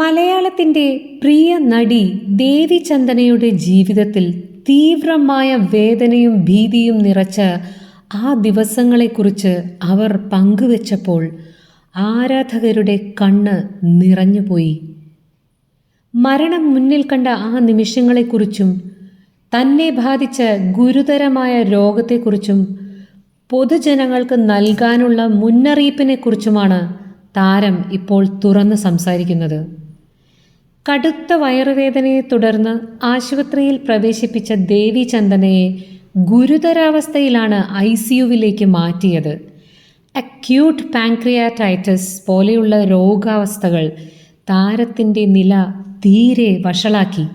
മലയാളത്തിന്റെ പ്രിയ നടി ദേവി ചന്ദനയുടെ ജീവിതത്തിൽ തീവ്രമായ വേദനയും ഭീതിയും നിറച്ച ആ ദിവസങ്ങളെക്കുറിച്ച് അവർ പങ്കുവച്ചപ്പോൾ ആരാധകരുടെ കണ്ണ് നിറഞ്ഞുപോയി. മരണം മുന്നിൽ കണ്ട ആ നിമിഷങ്ങളെക്കുറിച്ചും തന്നെ ബാധിച്ച ഗുരുതരമായ രോഗത്തെക്കുറിച്ചും പൊതുജനങ്ങൾക്ക് നൽകാനുള്ള മുന്നറിയിപ്പിനെക്കുറിച്ചുമാണ് താരം ഇപ്പോൾ തുറന്ന് സംസാരിക്കുന്നത്. കടുത്ത വയറുവേദനയെ തുടർന്ന് ആശുപത്രിയിൽ പ്രവേശിപ്പിച്ച ദേവി ചന്ദനയെ ഗുരുതരാവസ്ഥയിലാണ് ഐ സിയുവിലേക്ക് മാറ്റിയത്. അക്യൂട്ട് പാൻക്രിയാറ്റൈറ്റിസ് പോലെയുള്ള രോഗാവസ്ഥകൾ താരത്തിന്റെ നില തീരെ വഷളാക്കി.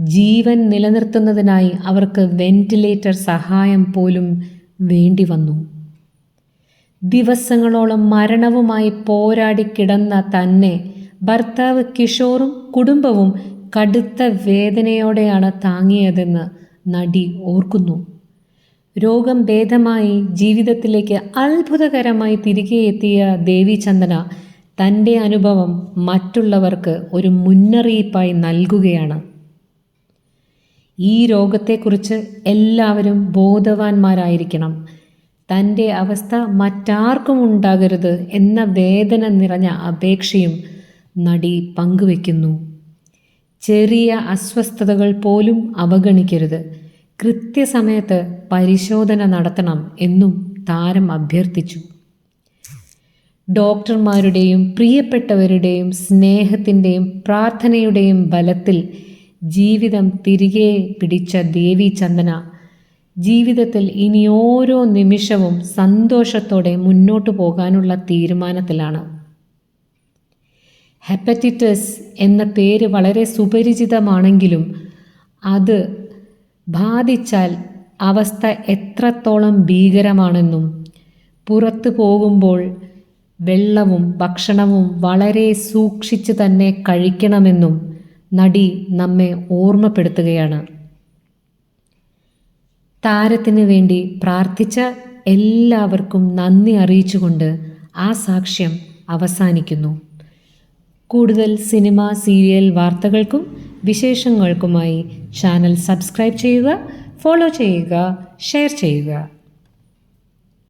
ജീവൻ നിലനിർത്തുന്നതിനായി അവർക്ക് വെന്റിലേറ്റർ സഹായം പോലും വേണ്ടി വന്നു ദിവസങ്ങളോളം മരണവുമായി പോരാടി കിടന്ന തന്നെ ഭർത്താവ് കിഷോറും കുടുംബവും കടുത്ത വേദനയോടെയാണ് താങ്ങിയതെന്ന് നടി ഓർക്കുന്നു. രോഗം ഭേദമായി ജീവിതത്തിലേക്ക് അത്ഭുതകരമായി തിരികെ എത്തിയ ദേവി ചന്ദന തന്റെ അനുഭവം മറ്റുള്ളവർക്ക് ഒരു മുന്നറിയിപ്പായി നൽകുകയാണ്. ഈ രോഗത്തെക്കുറിച്ച് എല്ലാവരും ബോധവാന്മാരായിരിക്കണം. തന്റെ അവസ്ഥ മറ്റാർക്കും ഉണ്ടാകരുത് എന്ന വേദന നിറഞ്ഞ അപേക്ഷയും നടി പങ്കുവെക്കുന്നു. ചെറിയ അസ്വസ്ഥതകൾ പോലും അവഗണിക്കരുത്. കൃത്യസമയത്ത് പരിശോധന നടത്തണം എന്നും താരം അഭ്യർത്ഥിച്ചു. ഡോക്ടർമാരുടെയും പ്രിയപ്പെട്ടവരുടെയും സ്നേഹത്തിന്റെയും പ്രാർത്ഥനയുടെയും ബലത്തിൽ ജീവിതം തിരികെ പിടിച്ച ദേവി ചന്ദന ജീവിതത്തിൽ ഇനി ഓരോ നിമിഷവും സന്തോഷത്തോടെ മുന്നോട്ടു പോകാനുള്ള തീരുമാനത്തിലാണ്. ഹെപ്പറ്റൈറ്റിസ് എന്ന പേര് വളരെ സുപരിചിതമാണെങ്കിലും അത് ബാധിച്ചാൽ അവസ്ഥ എത്രത്തോളം ഭീകരമാണെന്നും പുറത്തു പോകുമ്പോൾ വെള്ളവും ഭക്ഷണവും വളരെ സൂക്ഷിച്ച് തന്നെ കഴിക്കണമെന്നും നടി നമ്മെ ഓർമ്മപ്പെടുത്തുകയാണ്. താരത്തിന് വേണ്ടി പ്രാർത്ഥിച്ച എല്ലാവർക്കും നന്ദി അറിയിച്ചുകൊണ്ട് ആ സാക്ഷ്യം അവസാനിക്കുന്നു. കൂടുതൽ സിനിമ സീരിയൽ വാർത്തകൾക്കും വിശേഷങ്ങൾക്കുമായി ചാനൽ സബ്സ്ക്രൈബ് ചെയ്യുക ഫോളോ ചെയ്യുക ഷെയർ ചെയ്യുക.